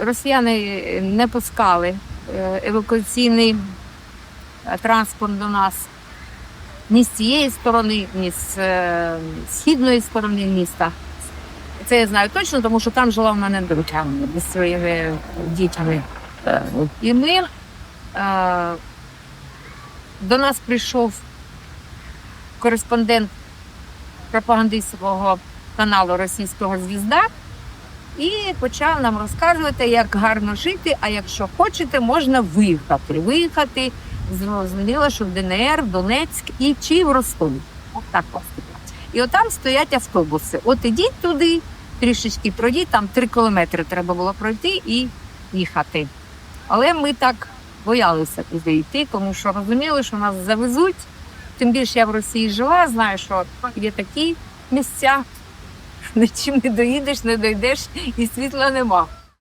росіяни не пускали е, евакуаційний е, транспорт до нас ні з цієї сторони, ні з е, східної сторони міста. Це я знаю точно, тому що там жила в мене дружина зі своїми дітьми. І ми до нас прийшов кореспондент пропагандистського каналу Російського звізда і почав нам розказувати, як гарно жити, а якщо хочете, можна виїхати. Виїхати зрозуміло, що в ДНР, в Донецьк і чи в Ростов. От так поступило. І отам стоять автобуси. От ідіть туди, трішечки пройдіть, там три кілометри треба було пройти і їхати. Але ми так боялися туди йти, тому що розуміли, що нас завезуть. Тим більше я в Росії жила, знаю, що є такі місця, нічим не доїдеш, не дойдеш і світла нема.